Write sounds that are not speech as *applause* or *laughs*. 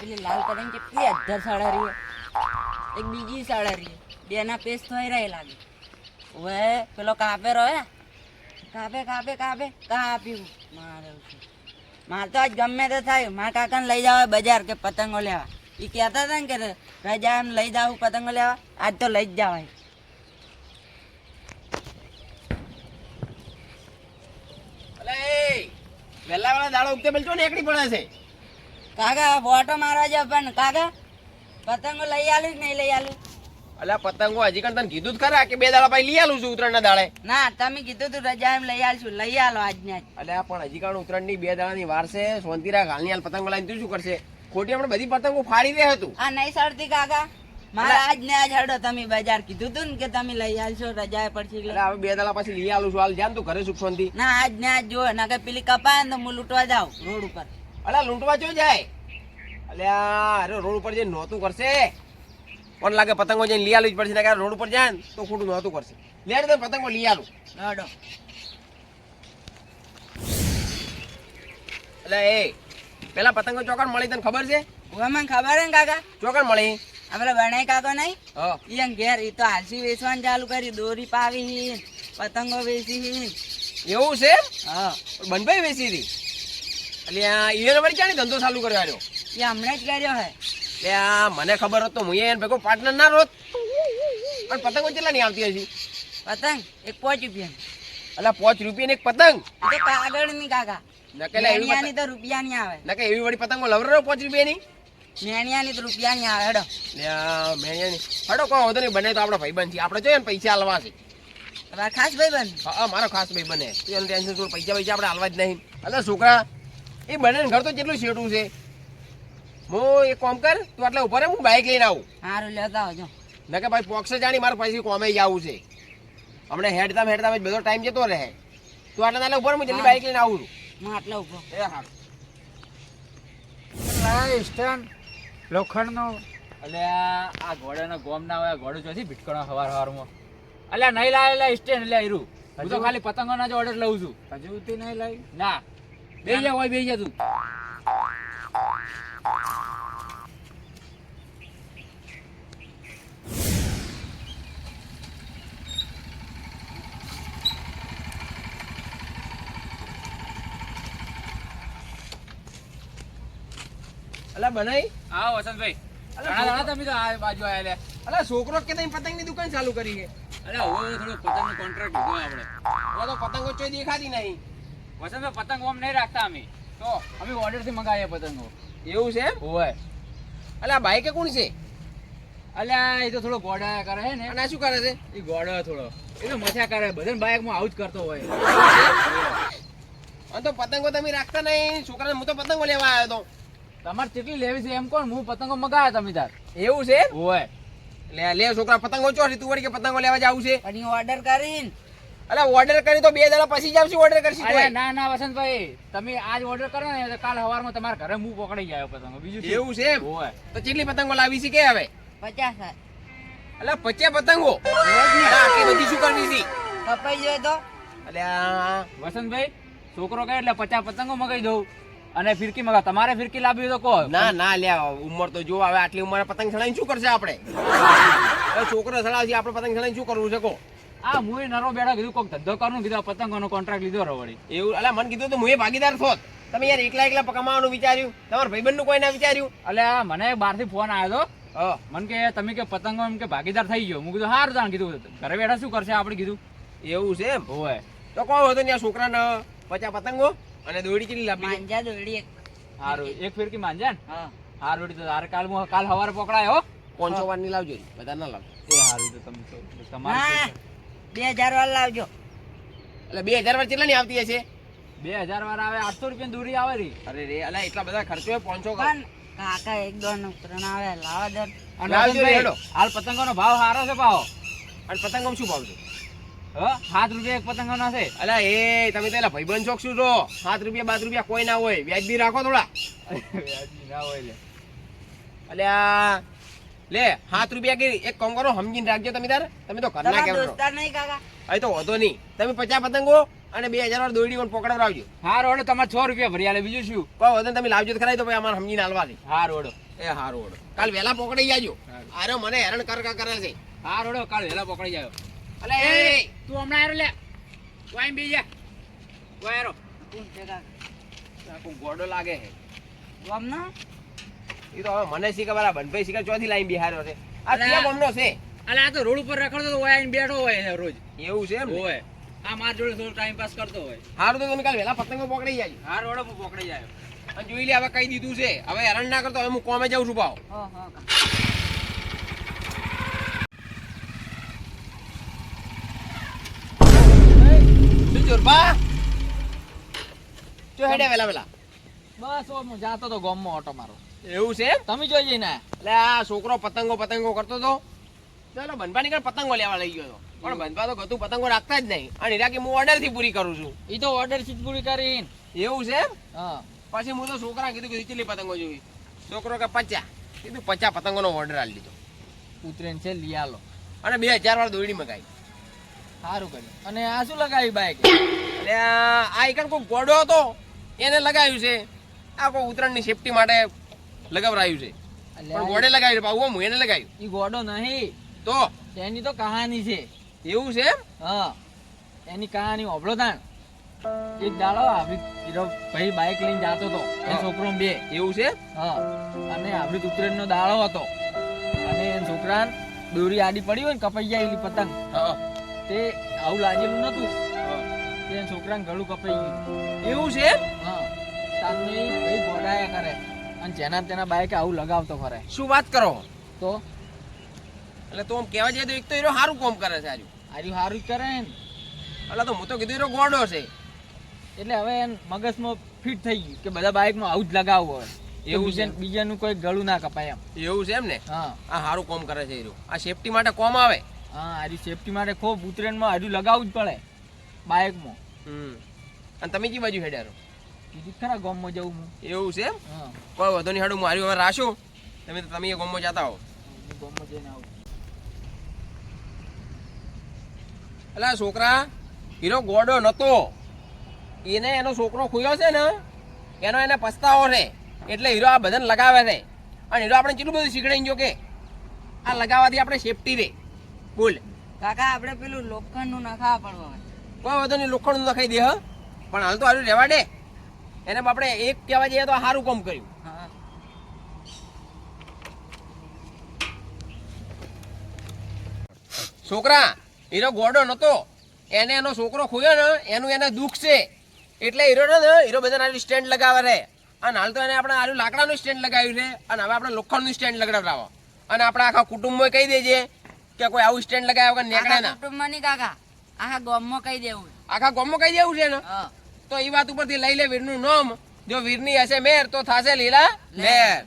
પેલી લાલ પતંગ કેટલી અધર સાડા રહી એક બીજી સાડા રહી બે ના પેસ થઈ રહી લાગે. હવે પેલો કાપે રહે કાપે કાપે કાપે કાપ્યું મારે મારે તો આજ ગમે તે થાય. મારા કાકાને લઈ જાવ બજાર કે પતંગો લેવા. એ કહેતા હતા ને કે રજા એમ લઈ જાવ પતંગો લેવા. આજ તો લઈ જ જવાય. વેલા વાળા દાડો ઉગતે બેલચો ને, એકડી પડે છે. કાકા ફોટો મારવા જાવ પણ કાકા પતંગો લઈ આલું કે નહીં લઈ આલું? અલ્યા પતંગો હજી કણ તને કીધું જ ખરા કે બે દાડા પછી લઈ આલું છું ઉત્તરાયણ ના દાડે? ના તમે કીધું તું રજા એમ લઈ આલશું. લઈ આલો આજ ને અલ્યા પણ હજી કણ ઉત્તરાયણની બે દાડાની વાર છે. સોનતીરા ગાલની હાલ પતંગો લઈને તું શું કરશે? ખોટી આપણે બધી પતંગો ફાડી દે હતું. આ નહીં સડતી કાકા. મારે આજ ને આજ હડો તમે બજાર. કીધું તું ને કે તમે લઈ આવશો રજા પડશે એટલે એટલે હવે બે દાડા પછી લઈ આલું છું. હાલ જાન તું ઘરે સુખ શાંતિ. ના આજ ને આજ જો ના કે પેલી કપાય ને તો હું લૂંટવા જાઉં રોડ ઉપર. અલ્યા લૂંટવા ચો જાય. અલ્યા અરે રોડ ઉપર જઈને નહોતું કરશે. કોણ લાગે પતંગો જઈને લઈ આલવી જ પડશે ને રોડ ઉપર જાય ને તો ખોટું નહોતું કરશે. લે તો પતંગો લઈ આલું. લડો. એટલે એ પેલા પતંગો ચોકડ મળી તને ખબર છે? મને ખબર હે ને કાકા. ચોકડ મળી. આપણે બણાઈ કાકો નહીં? હા. ઈયન ઘેર ઈ તો હાલસી વેચવાનું ચાલુ કરી દોરી પાવી પતંગો વેચી એવું છે હા. બનભાઈ વેચી હતી? એટલે આ ઈયર વળી ક્યાં ધંધો ચાલુ કર્યો આર્યો? એ હમણાં જ કર્યો હે. એટલે આ મને ખબર હોત તો હું એને ભેગો પાર્ટનર ના રોત. પણ પતંગો કેટલા નહીં આવતી હજી? પતંગ? એક પોચ રૂપિયા એટલે પાંચ રૂપિયાની એક પતંગ? એ કાગળની કાકા નકેલા એવી તો તો રૂપિયાની આવે. નકે એવી વળી પતંગો લવરો પાંચ રૂપિયાની? મેણિયાની તો રૂપિયા ની આવે હેડો. મેણિયાની હડો કોઈ હોતો નહીં બને તો આપણે ભાઈબંધ છીએ આપણે જોઈએ ને પૈસા હલવા છે. તમારા ખાસ ભાઈ બન હા મારો ખાસ ભાઈ બને તું એનું ટેન્શન છોડ પૈસા પૈસા આપણે હાલવા જ નહીં. અલે છોકરા એ બને ઘર તો કેટલું શેઠું છે. હું એક કામ કર તું આટલા ઉપર હું બાઇક લઈને આવું. સારું લેતા આવજો. ના કે ભાઈ પોક્સે જાણી મારે પછી કોમે આવું છે. હમણાં હેડતા હેડતા બધો ટાઈમ જતો રહે. તું આટલા નાના ઉપર હું જલ્દી બાઇક લઈને આવું છું. આટલા ઉપર. એ હા. સ્ટેન્ડ લોખંડનો. એટલે આ ઘોડાનો ગોમ ના હોય ઘોડો જોથી ભીટકણો હવાર હવારમાં. અલ્યા નહીં લાવેલા સ્ટેન્ડ એટલે આયરું હું તો ખાલી પતંગોના જ ઓર્ડર લઉં છું. હજુ નહીં લાવી ના. બે જા હોય બે જા તું. અલા બનાઈ? હા વસંતભાઈ. ઘણા દાડા તમે તો આ બાજુ આયા લે અલા છોકરો કે તઈ પતંગની દુકાન ચાલુ કરી છે? અરે હવે થોડો પતંગનો કોન્ટ્રાક્ટ લીધો આપણે હવે તો પતંગો ચોય દેખાતી નહીં. વસંતભાઈ પતંગ ઓમ નહીં રાખતા અમે. તો અમે ઓર્ડરથી મંગાવીએ પતંગો. એવું છે હોય. અલ્યા આ કે કોણ છે? અલ્યા એ તો થોડો ગોડા કરે છે ને. અને આ શું કરે છે? એ ગોડો થોડો. એ તો મજા કરે. બધાને બાઇકમાં આવું જ કરતો હોય. અને તો પતંગો તમે રાખતા નહીં. છોકરાને હું તો પતંગો લેવા આવ્યો તો. તમારે કેટલી લેવી છે એમ કોણ? હું પતંગો મગાવ્યા તમે તાર. એવું છે? હોય. લે લે છોકરા પતંગો ચોરી તું વળી કે પતંગો લેવા જાવું છે? પણ ઓર્ડર કરીને અલા ઓર્ડર કરી તો બે દાડા પછી જ આવશે ઓર્ડર કરશી અરે ના ના વસંતભાઈ. તમે આજ ઓર્ડર કરો ને તો કાલ સવારમાં તમારા ઘરે હું પકડી જાય પતંગ. બીજું? એવું છે? હોય. તો કેટલી પતંગો લાવી છે કે હવે? પચાસ હાથ. અલા પચે પતંગો? આટલી બધી શું કરવી છે? કપાઈ જાય તો? અલ્યા. વસંતભાઈ છોકરો કહે એટલે પચાસ પતંગો મગાઈ દઉં. અને ફિરકી મગા તમારે ફિરકી લાવી હોય તો કહો. ના ના લ્યા ઉંમર તો જો હવે આટલી ઉંમર પતંગ ચડાવીને શું કરશે આપણે? *laughs* છોકરો ચડાવશે આપણે પતંગ ચડાવીને શું કરવું છે કો આ હું નરો બેઠો કીધું કોક ધંધો કરનું કીધું પતંગોનો કોન્ટ્રાક્ટ લીધો રો વળી એવું અલા મને કીધું તો હું ભાગીદાર છો તમે યાર એકલા એકલા કમાવાનું વિચાર્યું? તમારા ભાઈબંધનું કોઈ ના વિચાર્યું? આ મને બહારથી ફોન આવ્યો હતો હા. મને કે તમે કે પતંગો એમ કે ભાગીદાર થઈ ગયો. હું કીધું હારું તાણ કીધું ઘરે બેઠા શું કરશે? આપણે કીધું. એવું છે એમ? હોય. તો કોણ હતો ત્યાં છોકરાને પચા પતંગો અને દોડી કેટલી લાંબી માંજા દોડી એક. હારું. એક. ફિરકી માંજા ને? હા. હારું તો તારે કાલ હું કાલ સવારે પકડાયો હો. પાંચસો વારની લાવજો બધા ના લાવજો. એ હારું તો તમે તમારે બે હજાર વાર લાવજો. એટલે બે હજાર વાર કેટલા ની આવતી હશે? બે હજાર વાર આવે આઠસો રૂપિયા દૂરી આવે રી. અરે રે અલા એટલા બધા ખર્ચો પણ કાકા એક દોડ ત્રણ આવે લાવા લાવજો હેડો. હાલ પતંગોનો ભાવ સારો છે ભાવ અને પતંગો શું ભાવ છે? સાત રૂપિયા એક પતંગો ના છે. અલા એ તમે તો ભાઈબંધ ચોક શું છો? સાત રૂપિયા બાત રૂપિયા કોઈ ના હોય. વ્યાજબી રાખો થોડા. વ્યાજબી ના હોય અલ્યા લે સાત રૂપિયા કે એક કામ કરો સમજીને રાખજો તમે તાર. તમે તો ઘરના કેમ દોસ્તાર નહીં કાકા. અહીં તો વધો નહીં. તમે પચાસ પતંગો અને બે હજાર વાર દોડી પકડાવ પકડાવજો હા રોડો તમારે છ રૂપિયા ભરી આલે. બીજું શું? કોઈ વધુ તમે લાવજો તો ખરા તો ભાઈ અમારે સમજીને હાલવા દે. હા રોડો એ હા રોડો કાલ વહેલા પકડી જાજો. હારું. અરે મને હેરાન કર કર કરે છે. હા રોડો કાલ વહેલા પકડી જાયો અલે એ તું હમણાં આરો લે. તું બી જા. તું આરો કોણ છે કાકા? ગોડો લાગે છે. ગામનો? એ તો હવે મને શી ખબર આ બનભાઈ શીખે ચોથી લાઈન બિહાર્યો છે. આ ક્યાં ગામનો છે. અલા આ તો રોડ ઉપર રખડતો તો હોય આઈને બેઠો હોય રોજ. એવું છે એમ? હોય. આ માર જોડે થોડો ટાઈમ પાસ કરતો હોય. હારું તો તમે કાલ વહેલા પતંગો પકડી જાય હાર રોડો હું પકડી જાયો. અને જોઈ લે હવે કઈ દીધું છે. હવે હેરાન ના કરતો હવે હું કોમે જાઉં છું પાવ હો હો કાકા શું હેડે વેલા વેલા બસ ઓ હું જાતો તો ગામમાં ઓટો મારો. એવું છે તમે જોઈ ને એટલે આ છોકરો પતંગો પતંગો કરતો હતો ચાલો બનપા ની પતંગો લેવા લઈ ગયો હતો પણ બનપા તો ગતું પતંગો રાખતા જ નહીં. અને એના કે હું ઓર્ડરથી પૂરી કરું છું. એ તો ઓર્ડર ચીજ પૂરી કરીને. એવું છે હા. પછી હું તો છોકરા કીધું કે કેટલી પતંગો જોઈ છોકરો કે પચાસ કીધું પચાસ પતંગોનો ઓર્ડર આલી દીધો. ઉતરેન છે લઈ આલો. અને બે હજાર વાર દોડી મગાવી. સારું કર્યું. અને આ શું લગાવી બાઈક? એટલે આ એકણ કોઈ ગોડો હતો? એને લગાવ્યું છે. આ કોઈ ઉત્તરાયણની સેફટી માટે લગાવરાયું છે. પણ ગોડે લગાવ્યું પાછું હું એને લગાવ્યું એ ગોડો નહીં. તો? એની તો કહાની છે. એવું છે હા. એની કહાની ઓબળો તાણ. એક દાડો હીરો ભાઈ બાઈક લઈને જાતો હતો એ છોકરો બે. એવું છે? હા. અને આવી ઉત્તરાયણ નો દાડો હતો. અને એ છોકરા દોરી આડી પડી હોય ને કપાઈ જાય એની પતંગ. હા. તે આવું લાગેલું નતું. તે છોકરાને ગળું કપાઈ ગયું. એવું છે હા. તમને ભાઈ ગોડાયા કરે. અને જેના તેના બાઈકે આવું લગાવતો ફરે. શું વાત કરો? તો? એટલે તો આમ કહેવા જઈએ તો એક તો એનો સારું કામ કરે છે આજુ. આર્યું સારું જ કરે ને. એટલે તો હું તો કીધું એનો ગોડો છે. એટલે હવે એમ મગજમાં ફિટ થઈ ગયું કે બધા બાઇકમાં આવું જ લગાવવું હોય. એવું છે? બીજા બીજાનું કોઈ ગળું ના કપાય એમ. એવું છે એમ ને? હા. આ સારું કામ કરે છે એનું આ સેફટી માટે કોમ આવે? હા આર્યું સેફટી માટે ખૂબ ઉતરેણમાં આર્યું લગાવવું જ પડે. બાઇકમાં હમ. અને તમે કી બાજુ હેડ્યારો કીધું ખરા ગામમાં જવું હું? એવું છે કોઈ વધુ નહીં હાડું મારી હવે રાશું તમે તમે એ ગોમમાં જતા હો. ગામમાં જઈને આવું. એટલે છોકરા હીરો ગોડો નતો. એને એનો છોકરો ખુયો છે ને એનો એને પસ્તાવો છે. એટલે હીરો આ બધાને લગાવે છે. અને હીરો આપણે કેટલું બધું શીખડાઈ ગયો કે? આ લગાવવાથી આપણે સેફટી રે બોલ. કાકા આપણે પેલું લોખંડનું નખા પડવા કોઈ વધુ નહીં લોખંડનું નખાઈ દે હ. પણ હાલ તો હારું રહેવા દે. એને આપણે એક કહેવા જઈએ તો સારું કામ કર્યું. છોકરા હીરો ગોડો નતો એને એનો છોકરો ખોયો ને એનું એને દુઃખ છે. એટલે હીરો ને હીરો બધા આનું સ્ટેન્ડ લગાવે છે. અને હાલ તો એને આપણે આનું લાકડાનું સ્ટેન્ડ લગાવ્યું છે. અને હવે આપણે લોખંડનું સ્ટેન્ડ લગાવડાવો. અને આપણે આખા કુટુંબમાં કહી દેજે કે કોઈ આવું સ્ટેન્ડ લગાવ્યા વગર નીકળે ના. કુટુંબમાં નહીં કાકા આખા ગામમાં કહી દેવું. આખા ગામમાં કહી દેવું છે ને? હા. તો એ વાત ઉપરથી લઈ લે વીરનું નામ. જો વીરની હશે મેર, તો થાશે લીલા લહેર